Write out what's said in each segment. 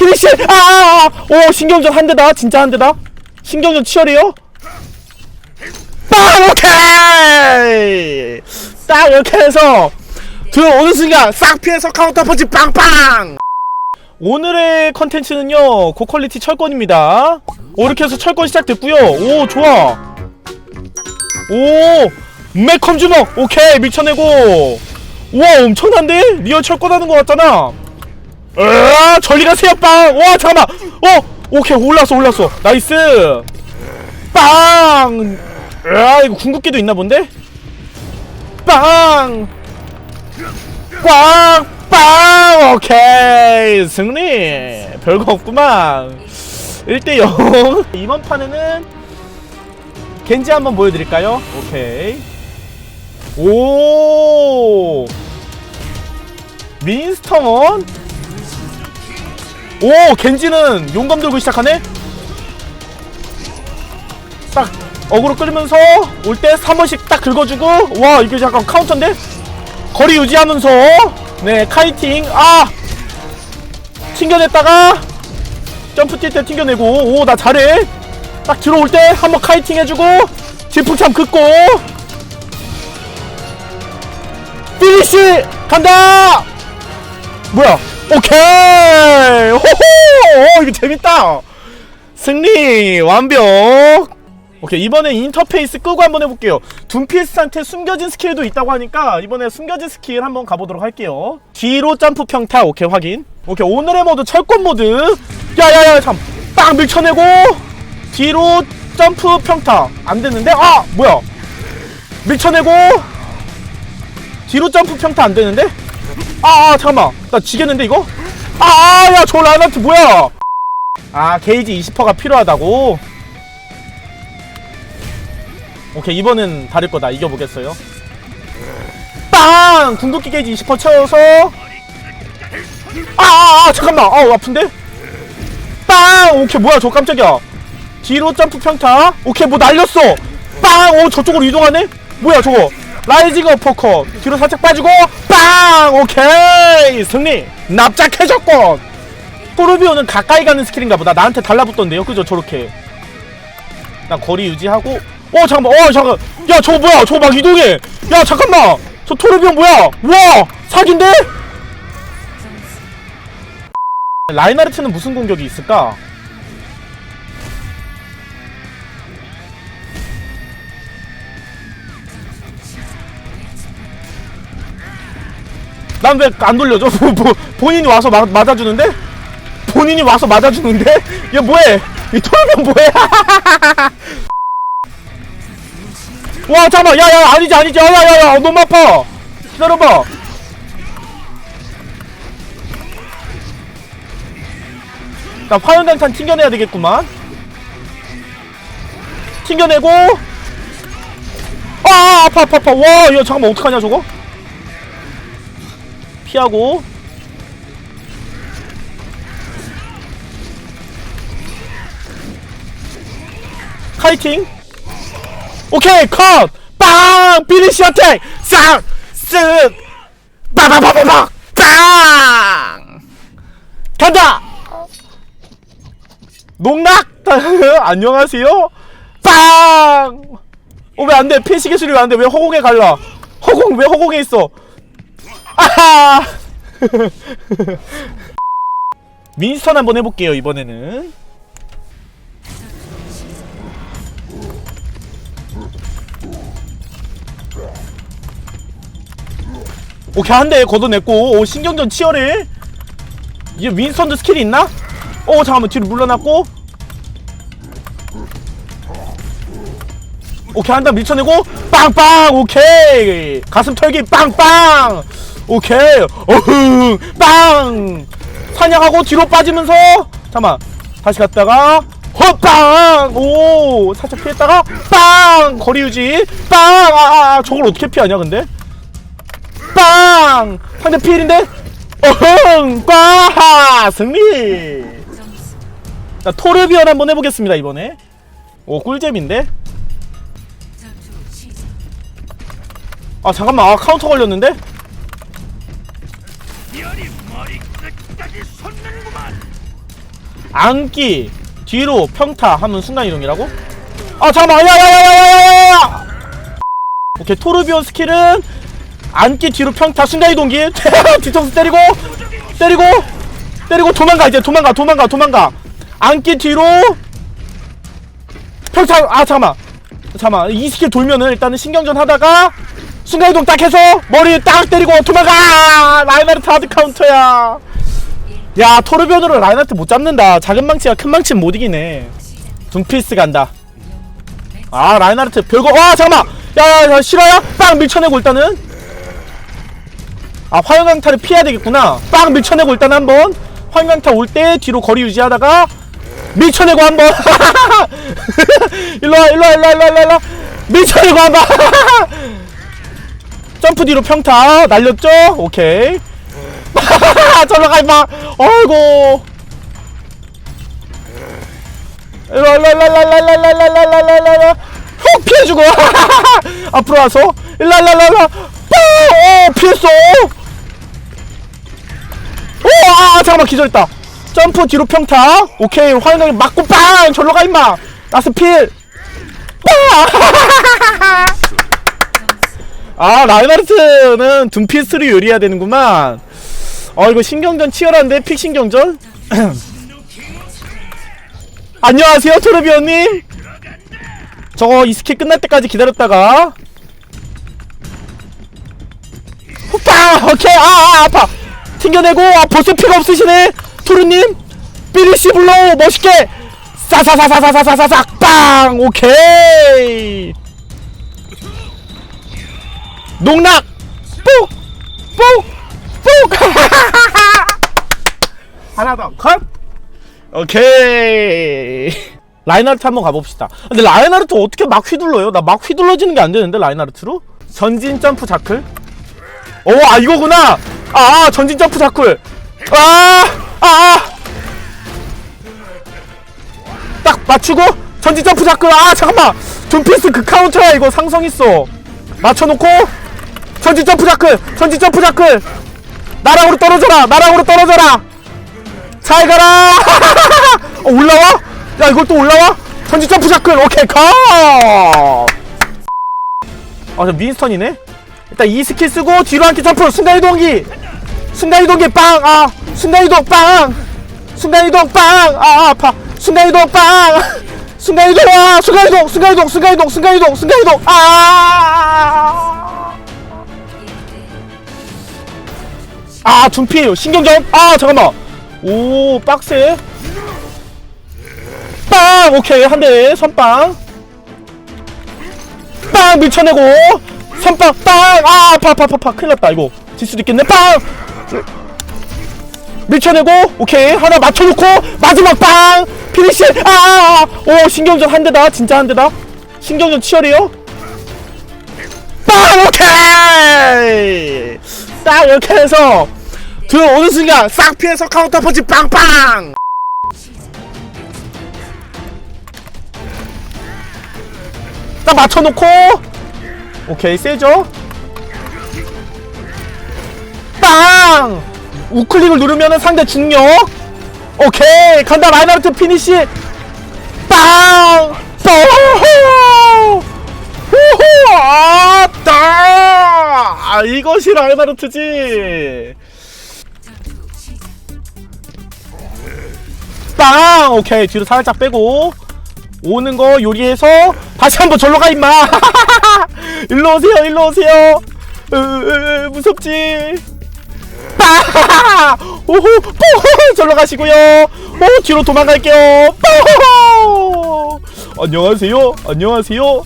피니시 아 오 신경전 한 대다. 진짜 한 대다. 신경전 치열해요? 빵 오케이! 딱 이렇게 해서 들어오는 순간 싹 피해서 카운터 펀치 빵빵! 오늘의 컨텐츠는요 고퀄리티 철권입니다. 오 이렇게 해서 철권 시작됐고요. 오 좋아. 오 매컴 주먹. 오케이 밀쳐내고. 우와 엄청난데? 리얼 철권 하는 것 같잖아 으아 저리 가세요 빵 와 잠깐만. 어 오케이 올랐어 올랐어. 나이스. 빵. 으아 이거 궁극기도 있나 본데? 빵. 빵! 빵! 오케이. 승리. 별거 없구만. 1대0 이번 판에는 겐지 한번 보여드릴까요? 오케이. 오. 윈스턴 오 겐지는 용감 들고 시작하네? 딱 어그로 끌면서 올 때 3번씩 딱 긁어주고 와 이게 약간 카운터인데? 거리 유지하면서 네 카이팅. 아! 튕겨냈다가 점프 뛸 때 튕겨내고 오 나 잘해. 딱 들어올 때 한번 카이팅 해주고 질풍참 긋고. 피니시 간다! 뭐야 오케이! 호호! 오, 이거 재밌다! 승리 완벽! 오케이 이번엔 인터페이스 끄고 한번 해볼게요. 둠피스한테 숨겨진 스킬도 있다고 하니까 이번에 숨겨진 스킬 한번 가보도록 할게요. 뒤로 점프 평타 오케이 확인. 오케이 오늘의 모드 철권 모드. 야야야 참빵 밀쳐내고 뒤로 점프 평타. 안 됐는데? 아 뭐야? 밀쳐내고 뒤로 점프 평타 안 되는데 아, 아 잠깐만. 나 지겠는데 이거? 아야 저 라이너트 뭐야? 아 게이지 20%가 필요하다고? 오케이 이번엔 다를 거다. 이겨보겠어요. 빵! 궁극기 게이지 20% 채워서. 아, 아, 아 잠깐만. 아 아픈데? 빵! 오케이 뭐야 저 깜짝이야. 뒤로 점프 평타. 오케이 뭐 날렸어. 빵! 오 저쪽으로 이동하네? 뭐야 저거 라이징 어퍼컷 뒤로 살짝 빠지고 빵! 오케이! 승리! 납작해졌건 토르비오는 가까이 가는 스킬인가 보다. 나한테 달라붙던데요? 그죠? 저렇게. 나 거리 유지하고. 어 잠깐만. 어 잠깐. 야 저거 뭐야? 저거 막 이동해. 야 잠깐만. 저 토르비온 뭐야? 와! 사기인데? 라이나르트는 무슨 공격이 있을까 난 왜 안 돌려줘? 뭐, 뭐, 본인이 와서 마, 맞아주는데? 본인이 와서 맞아주는데? 얘 뭐해? 이 토르비온 뭐해? 와 잠깐만. 야야 아니지 아니지. 야야야 너무 아파. 기다려봐. 나 화염강탄 튕겨내야 되겠구만. 튕겨내고. 아 아파 아파 아파. 와 이거 잠깐만. 어떡하냐 저거 피하고 카이팅 오케이 컷! 빵! 피니시 어택! 싹! 쓱! 빠바바바박! 빵! 간다! 농락! 안녕하세요? 빵! 어 왜 안돼 피시 기술이 안돼 왜 허공에 갈라 허공 왜 허공에 있어 아하 민스턴 한번 해볼게요 이번에는. 오케이 한대 걷어냈고 오 신경전 치열해. 얘 윈스턴도 스킬이 있나? 어 잠깐만 뒤로 물러났고. 오케이 한대 밀쳐내고 빵빵! 오케이! 가슴 털기 빵빵 오케이 어흥 빵 사냥하고 뒤로 빠지면서 잠깐만 다시 갔다가 헛빵 오 살짝 피했다가 빵 거리 유지 빵 아 아, 아, 저걸 어떻게 피하냐 근데 빵! 상대 피일인데? 어흥! 꽝! 승리! 자, 토르비언 한번 해보겠습니다, 이번에. 오, 꿀잼인데? 아, 잠깐만. 아, 카운터 걸렸는데? 안기 뒤로 평타 하면 순간이동이라고? 아 잠깐만 야야야야야야야 오케이 토르비온 스킬은 안기 뒤로 평타 순간이동기. 뒤통수 때리고 때리고 때리고 도망가 이제 도망가 도망가 도망가. 안기 뒤로. 평타 아 잠깐만. 잠깐만 이 스킬 돌면은 일단은 신경전 하다가 순간이동 딱 해서 머리 딱 때리고 도망가! 라이나르트 하드 카운터야 야 토르비온으로 라이나르트 못 잡는다. 작은 망치가 큰 망치는 못 이기네. 둠피스 간다. 아 라이나르트 별거 와 잠깐만! 야야 야, 싫어요? 빵 밀쳐내고 일단은? 아 화염강타를 피해야 되겠구나. 빵 밀쳐내고 일단 한번. 화염강타 올 때 뒤로 거리 유지하다가 밀쳐내고 한번. 일로와 일로와 일로와 일로와 일로와. 밀쳐내고 한번. 점프 뒤로 평타 날렸죠? 오케이 저로 가 임마 일로와 일로와 일로와 일로와 일로와 일로와 일로와 일로와 훅 피해주고 앞으로 와서 일로와 일로와 일로와 오 피했어 오아 잠깐만 기절했다 점프 뒤로 평타 오케이 화염강이 맞고 빵 절로 가 임마 나스 필 빵! 아 라이나르트는 둠피스를 요리해야 되는구만 어 이거 신경전 치열한데? 픽 신경전? 안녕하세요 토르비언님 저거 이 스킬 끝날 때까지 기다렸다가. 후빵 오케이 아, 아 아 파. 튕겨내고 아 보스 피가 없으시네. 토르님 비리시 블로우 멋있게. 싸사사사사사사삭 빵! 오케이. 농락! 뽁뽁 뽁 하나 더 컷. 오케이. 라이나르트 한번 가봅시다. 근데 라이나르트 어떻게 막 휘둘러요? 나 막 휘둘러지는 게 안 되는데 라이나르트로? 전진 점프 자클. 오아 이거구나! 아, 아 전진 점프 자클. 아아 아. 딱 맞추고 전진 점프 자클. 아 잠깐만. 둠피스 그 카운터야 이거. 상성 있어. 맞춰놓고 전진 점프 자클 전진 점프 자클 나락으로 떨어져라 나락으로 떨어져라. 잘 가라. 어, 올라와? 야 이걸 또 올라와? 전진 점프 자클 오케이 가 아저 민스턴이네? 일단 이 스킬 쓰고 뒤로 한 키 점프. 순간이동기. 순간이동기 빵아 순간이동 빵! 순간이동 빵아 아파. 순간이동 빵! 순간이동 아 순간이동 순간이동 순간이동 순간이동 순간이동. 아 아, 둠피 신경전. 아, 잠깐만. 오, 빡세. 빵! 오케이, 한 대. 선빵. 빵! 밀쳐내고. 선빵, 빵! 아, 아파, 아파, 아파, 아파. 큰일 났다, 이거. 질 수도 있겠네. 빵! 밀쳐내고. 오케이. 하나 맞춰놓고. 마지막 빵! 피니시! 아, 아, 아! 오, 신경전 한 대다. 진짜 한 대다. 신경전 치열해요. 빵! 오케이! 딱 이렇게 해서 들어오는 순간 싹 피해서 카운터 펀치 빵빵! 딱 맞춰놓고 오케이 세죠? 빵! 우클릭을 누르면 상대 중력 오케이 간다 라이나르트 피니시 빵! 뽀호! 호호! 아따! 아, 이것이 라이나르트지. 빵! 오케이, 뒤로 살짝 빼고. 오는 거 요리해서 다시 한번 절로 가, 임마! 일로 오세요, 일로 오세요! 으, 으, 으, 무섭지? 빵! 오호! 뽀호! 절로 가시고요! 오, 뒤로 도망갈게요! 뽀호! 안녕하세요, 안녕하세요!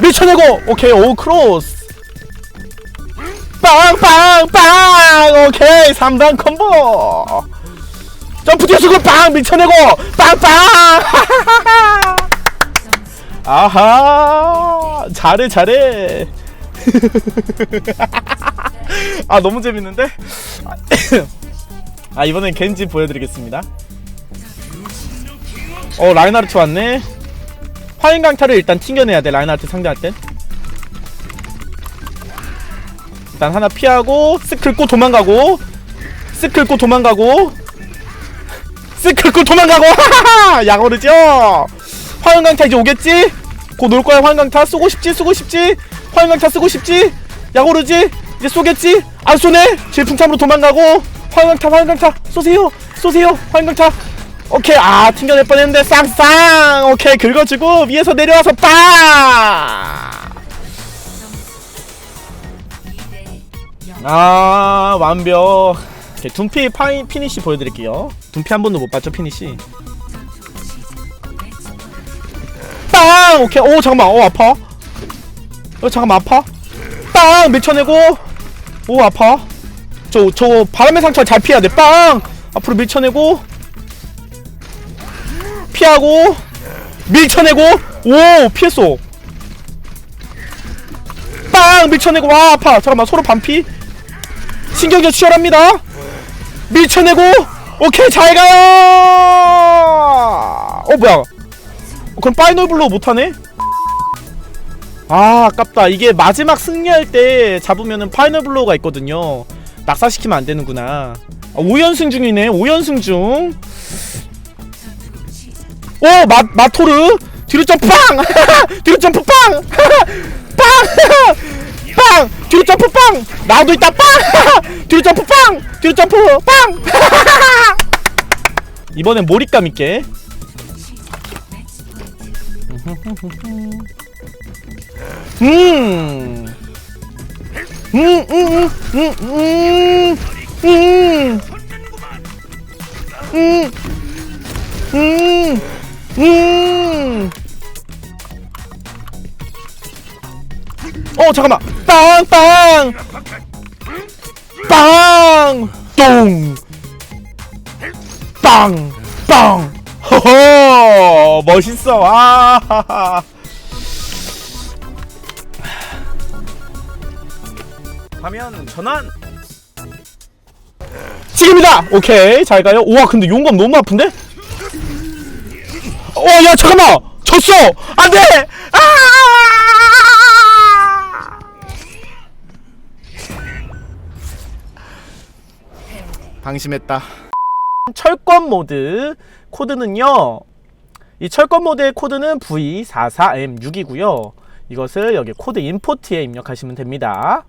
밀쳐내고 오케이 오 크로스 빵빵빵 오케이 3단 콤보 점프 뛰어서고 빵! 밀쳐내고 빵빵! 아하! 잘해 잘해! 아 너무 재밌는데? 아 이번엔 겐지 보여드리겠습니다. 어 라인하르트 왔네. 화인 강타를 일단 튕겨내야 돼 라인하르트 상대할 땐. 일단 하나 피하고 스클고 도망가고 스클고 도망가고 쓱 긁고 도망가고. 하하하! 약오르죠? 화염강타 이제 오겠지? 곧 올 거야 화염강타? 쏘고 싶지? 쏘고 싶지? 화염강타? 쓰고 싶지? 약오르지? 이제 쏘겠지? 안 쏘네? 질풍참으로 도망가고. 화염강타 화염강타? 쏘세요 쏘세요 화염강타. 오케이 아 튕겨낼 뻔했는데 쌍쌍! 오케이 긁어주고 위에서 내려와서 빵 아 완벽 오케이, 둠피 파이 피니시 보여드릴게요. 둠피 한 번도 못 봤죠 피니시? 빵! 오케이. 오 잠깐만. 오 아파? 어 잠깐만 아파? 빵! 밀쳐내고. 오 아파? 저 저 바람의 상처 잘 피해야 돼 빵! 앞으로 밀쳐내고. 피하고. 밀쳐내고. 오 피했어. 빵! 밀쳐내고. 와 아파. 잠깐만 서로 반피. 신경전 치열합니다 밀쳐내고 오케이 잘 가요 어 뭐야 어, 그럼 파이널 블로우 못하네 아 아깝다 이게 마지막 승리할 때 잡으면은 파이널 블로우가 있거든요 낙사시키면 안 되는구나 아, 5연승 중이네 5연승 중 오! 마, 마토르 뒤로 점프 빵! 뒤로 점프 빵! 빵! 빵! 뒤로 점프 빵! 나도 있다 빵! 뒤로 점프 빵! 뒤로 점프 빵! 이번엔 몰입감 있게 음. 음, 음, 음, 음, 음, 음. 음. 음. 음. 어 잠깐만 빵 빵 빵! 똥! 빵! 빵! 허허! 멋있어! 아! 하면 전환! 지금이다! 오케이 잘 가요 우와 근데 용감 너무 아픈데? 어, 야, 잠깐만! 졌어! 안 돼! 아! 방심했다. 철권 모드 코드는요. 이 철권 모드의 코드는 V44M6이고요. 이것을 여기 코드 임포트에 입력하시면 됩니다.